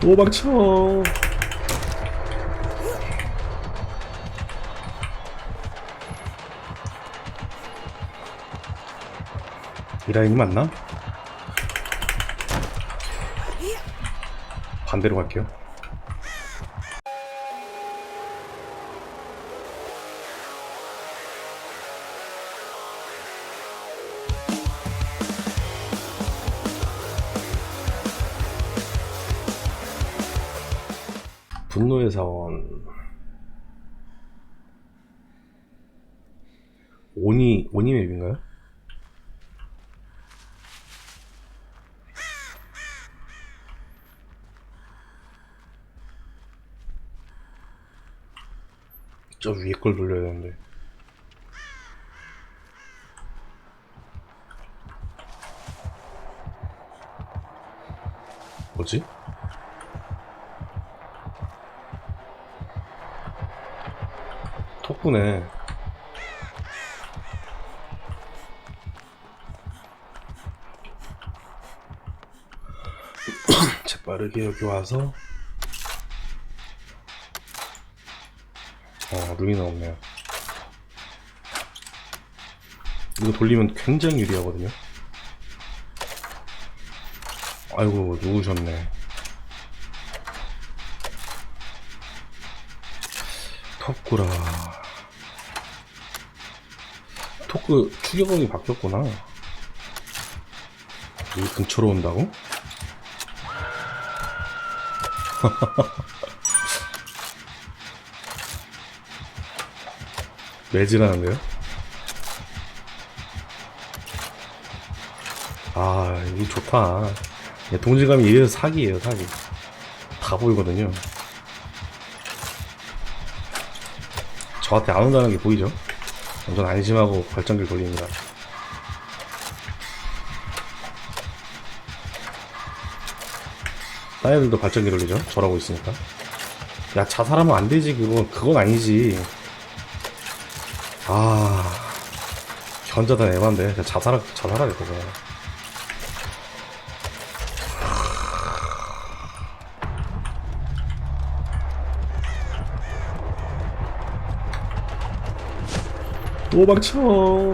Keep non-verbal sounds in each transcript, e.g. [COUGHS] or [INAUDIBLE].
도망쳐. 이 라인이 맞나? 반대로 갈게요. 노의 사원 오니 오니 맵인가요? 저 위에 걸 돌려야 되는데 뭐지? 톡구네 [COUGHS] 재빠르게 여기 와서. 어 루이나 없네요. 이거 돌리면 굉장히 유리하거든요. 아이고 누우셨네. 톱구라 토크 추격왕이 바뀌었구나 여기 근처로 온다고? [LAUGHS] 매질하는데요? 아, 이거 좋다. 예, 동질감이 이래서 사기예요, 사기. 다 보이거든요. 저한테 안 온다는 게 보이죠? 완전 안심하고 발전기를 돌립니다. 딴 애들도 발전기 돌리죠? 저라고 있으니까. 야, 자살하면 안 되지, 그건, 그건 아니지. 아, 견자단 애반데. 그냥 자살, 자살하겠다, 그냥. 도망쳐.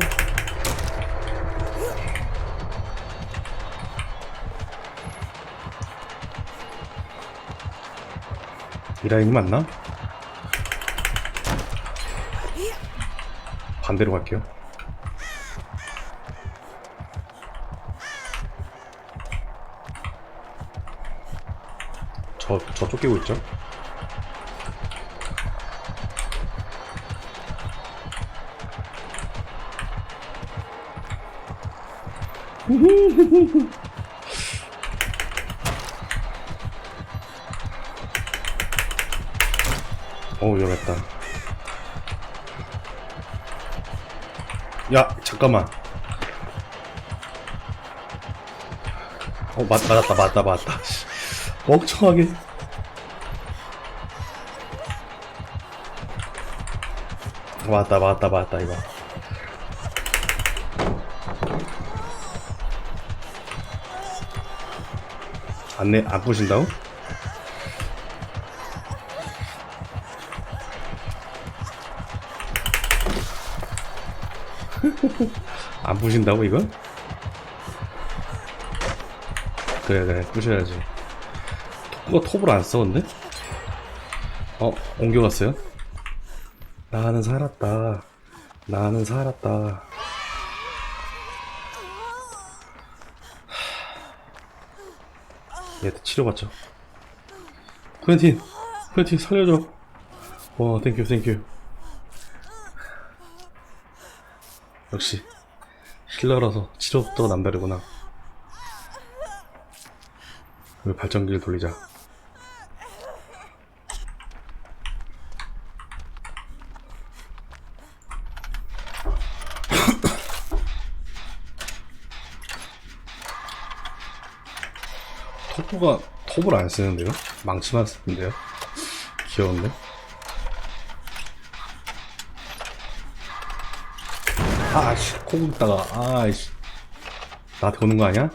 이 라인이 맞나? 반대로 갈게요. 저, 저 쫓기고 있죠? [LAUGHS] 어 위험했다. 야 잠깐만. 어 맞, 맞았다 맞다 맞다. 씨. 멍청하게. 맞다 맞다 맞다 이거. 안 내 안 부신다고? 안 부신다고 [LAUGHS] 이건? 그래 그래 부셔야지 톱구가 톱을 안 써 근데? 어 옮겨갔어요? 나는 살았다 나는 살았다 얘 치료받죠. 쿠엔틴 쿠엔틴 살려줘. 와 땡큐 땡큐 역시 힐러라서 치료부터가 남다르구나. 그 발전기를 돌리자 토프가 톱을 안 쓰는데요? 망치만 쓰는데요? 귀여운데? 아씨 코 긁다가 아이씨 나한테 오는 거 아니야?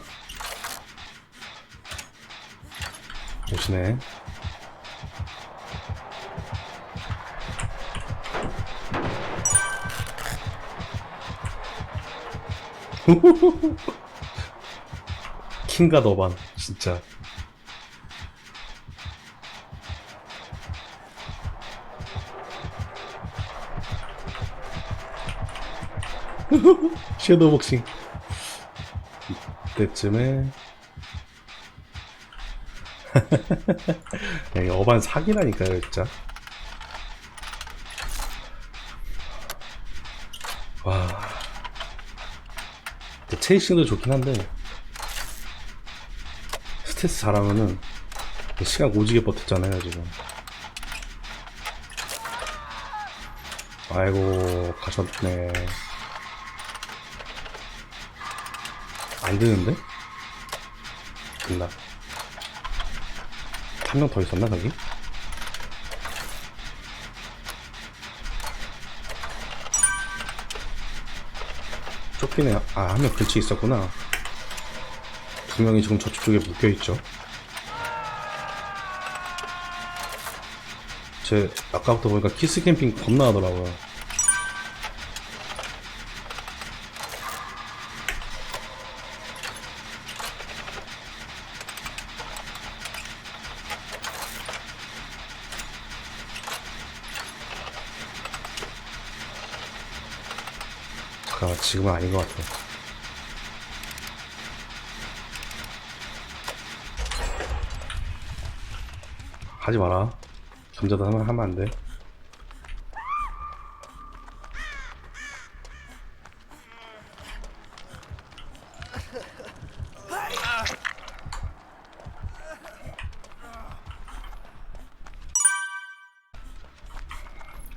좋으시네. 킹과 너반 진짜 [LAUGHS] 섀도우 복싱 이때쯤에. [LAUGHS] 야, 이 어반 사기라니까요 진짜. 와. 체이싱도 좋긴 한데 스트레스 잘하면은 시간 오지게 버텼잖아요 지금. 아이고 가셨네 안 되는데? 된다 한명 더 있었나 거기? 쫓기네. 아 한 명 근처에 있었구나. 두 명이 지금 저쪽에 묶여있죠. 제 아까부터 보니까 키스 캠핑 겁나 하더라고요 잠깐만 지금은 아닌 것 같아. 하지 마라. 잠자다 하면 하면 안 돼.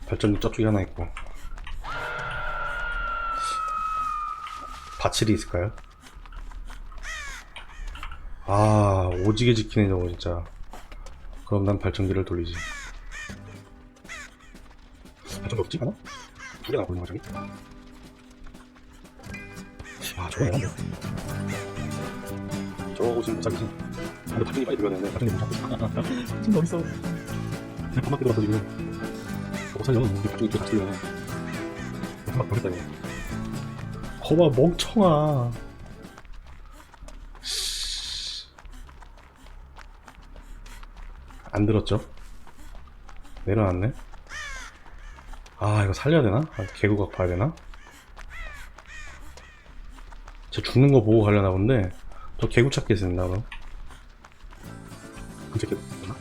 발전기 저쪽에 하나 있고 바칠이 있을까요? 아 오지게 지키네 저거 진짜. 그럼 난 발전기를 돌리지. 발전기 없지? 않아? 두 개나 걸린 거지 아 저거 애한데 저거 지금 못 잡겠어 근데 발전기 빨리 돌려야 되는데 발전기 못 잡고 있어 [LAUGHS] 지금 어딨어 그냥 밥밖에 들어왔어 지금. 저거 살려 우리 발전기 또 같이 돌려 했다 이 거 거봐 멍청아 씨. 안 들었죠? 내려놨네 아 이거 살려야 되나? 아, 개구각 봐야 되나? 쟤 죽는 거 보고 가려나 본데 저 개구 찾기 쓴다 그럼 근처 개구 있나?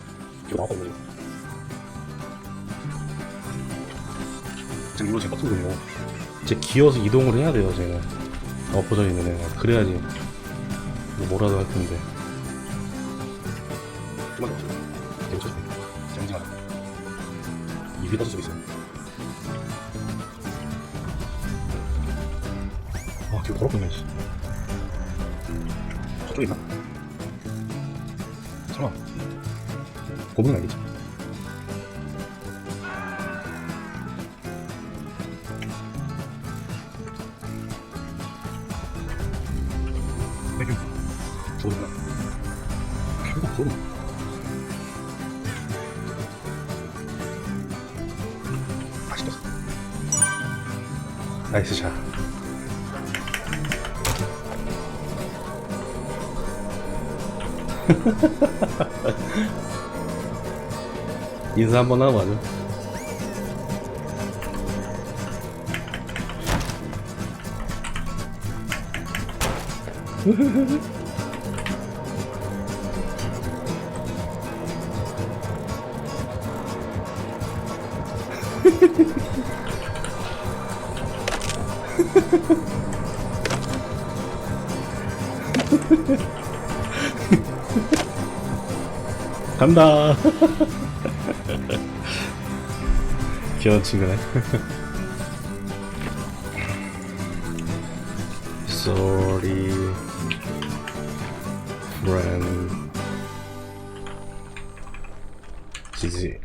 개구 나왔다 보네 지금 이거 지금 빡친 거예요 이제 기어서 이동을 해야 돼요, 제가. 엎어져 있는 애가. 그래야지. 뭐 뭐라도 할 텐데. 좀만 더. 되게 쳐주고. 쟁쟁하다. 입이 터져 있어요. 아, 되게 더럽네, 씨. 저쪽에 있나? 설마. 고문은 아니겠지? 결국 좋은 맛있다 나이 간다. 귀여운 친구네. Sorry, friend. 지지.